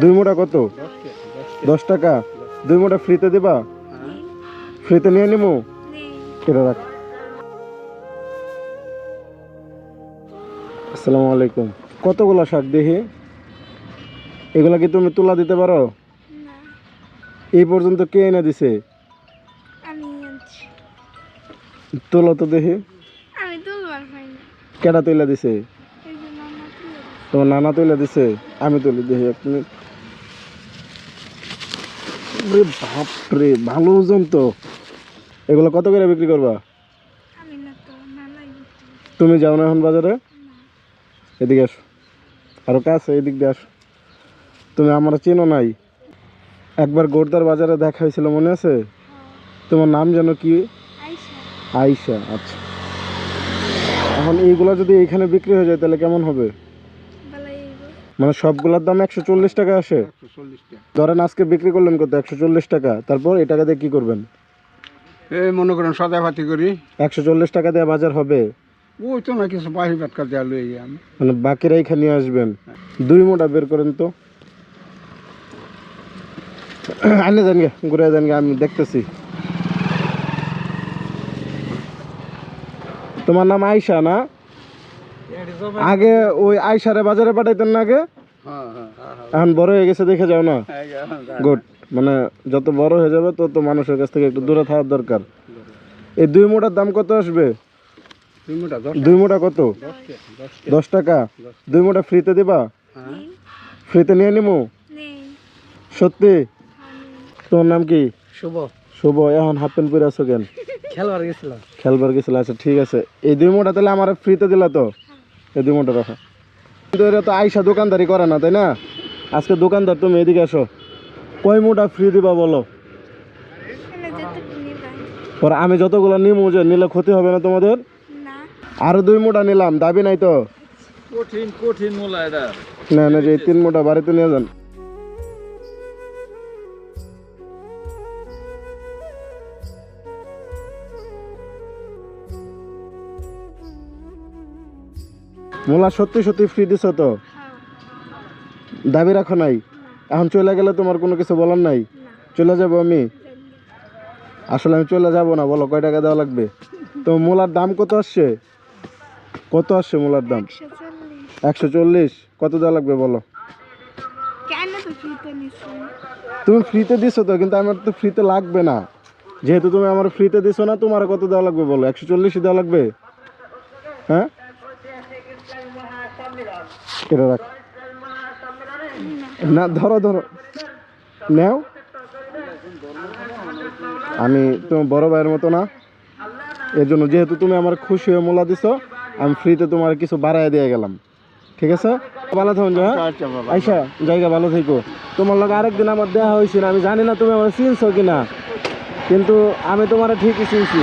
দুই মোটা কত? দশ টাকা। দুই মোটা ফ্রিতে দিবা? ফ্রিতে নিয়ে নিবো কেটে রাখ। আসসালামু আলাইকুম। কতগুলা শাক দেখি? এগুলা কি তুমি তুলা দিতে পারো? এই পর্যন্ত কে এনে দিছে? তোলো তো দেখি। কেটা তুলে দিছে। তোমার নানা তুলে দিছে। আমি তুলে দেখি এক মিনিট। ওরে বাপরে ভালো ওজন তো। এগুলো কত করে বিক্রি করবা? আমি না তো নালাই বুঝতে তুমি যাও না এখন বাজারে? এদিকে আসো। আরও কাছে এদিক দিয়ে আসো। তুমি আমার চেনো নাই। একবার গোর্দার বাজারে দেখা হয়েছিল মনে আছে? তোমার নাম যেন কি? আইসা আচ্ছা। এখন এইগুলো যদি এইখানে বিক্রি হয়ে যায় তাহলে কেমন হবে? মানে সবগুলোর দাম একশো চল্লিশ টাকা আসে। ধরেন আজকে বিক্রি করলেন কত? একশো চল্লিশ টাকা। তারপর এই টাকা দিয়ে কি করবেন? এই মনে করেন সদাপাতি করি। একশো চল্লিশ টাকা দিয়ে বাজার হবে? ওই তো না কিছু বাহি বাটকা দেওয়া লই আমি। মানে বাকিরা এখানে আসবেন। দুই মোটা বের করেন তো। আনে যান গে ঘুরে যান গে আমি দেখতেছি। তোমার নাম আয়শা না? আগে ওই আয়সারে বাজারে পাঠাইতেন না আগে? এখন বড় হয়ে গেছে দেখে যাও না। গুড মানে যত বড় হয়ে যাবে তত মানুষের কাছ থেকে একটু দূরে থাকার দরকার। এই দুই মোটার দাম কত আসবে? দুই মোটা কত? দশ টাকা। দুই মোটা ফ্রিতে দিবা? ফ্রিতে নিয়ে নেই সত্যি? তোমার নাম কি? শুভ। শুভ। এখন হাফ প্যান্ট পরে আছো কেন? খেলবার গেছিলাম। খেলবার গেছিল? আচ্ছা ঠিক আছে। এই দুই মোটা তাহলে আমার ফ্রিতে দিলা তো? এই দুই মোটা রাখো। কিন্তু এরা তো আইসা দোকানদারি করে না তাই না? আজকে দোকানদার তুমি এদিকে আসো। কয় মোটা ফ্রি দিবা বলো? পর আমি যতগুলো নিমু যে নিলে ক্ষতি হবে না তোমাদের? না। আরও দুই মোটা নিলাম দাবি নাই তো? কঠিন কঠিন মোলা এটা। না না যে এই তিন মোটা বাড়িতে নিয়ে যান। মোলা সত্যি সত্যি ফ্রি দিছ তো? দাবি রাখো নাই? এখন চলে গেলে তোমার কোনো কিছু বলার নাই? চলে যাব আমি? আসলে আমি চলে যাব না, বলো, কয় টাকা দেওয়া লাগবে? তো মোলার দাম কত আসছে? কত আসছে মোলার দাম? একশো চল্লিশ। কত দেওয়া লাগবে, বলো? তুমি ফ্রিতে দিছো তো, কিন্তু আমার তো ফ্রিতে লাগবে না। যেহেতু তুমি আমার ফ্রিতে দিছো না, তোমার কত দেওয়া লাগবে, বলো? একশো চল্লিশ দেওয়া লাগবে? হ্যাঁ? রাখ। না ধরো ধরো। নেও। আমি তোমার বড় ভাইয়ের মতো না। এর জন্য যেহেতু তুমি আমার খুশি হয়ে মোলা দিছো আমি ফ্রিতে তোমার কিছু বাড়াই দিয়ে গেলাম। ঠিক আছে? ভালো থাকুন হ্যাঁ? আচ্ছা আইসা জায়গা ভালো থেকো। তোমার লগে আরেকদিন আমার দেখা হয়েছিল আমি জানি না তুমি আমার চিনছো কিনা। কিন্তু আমি তোমার ঠিকই চিনছি।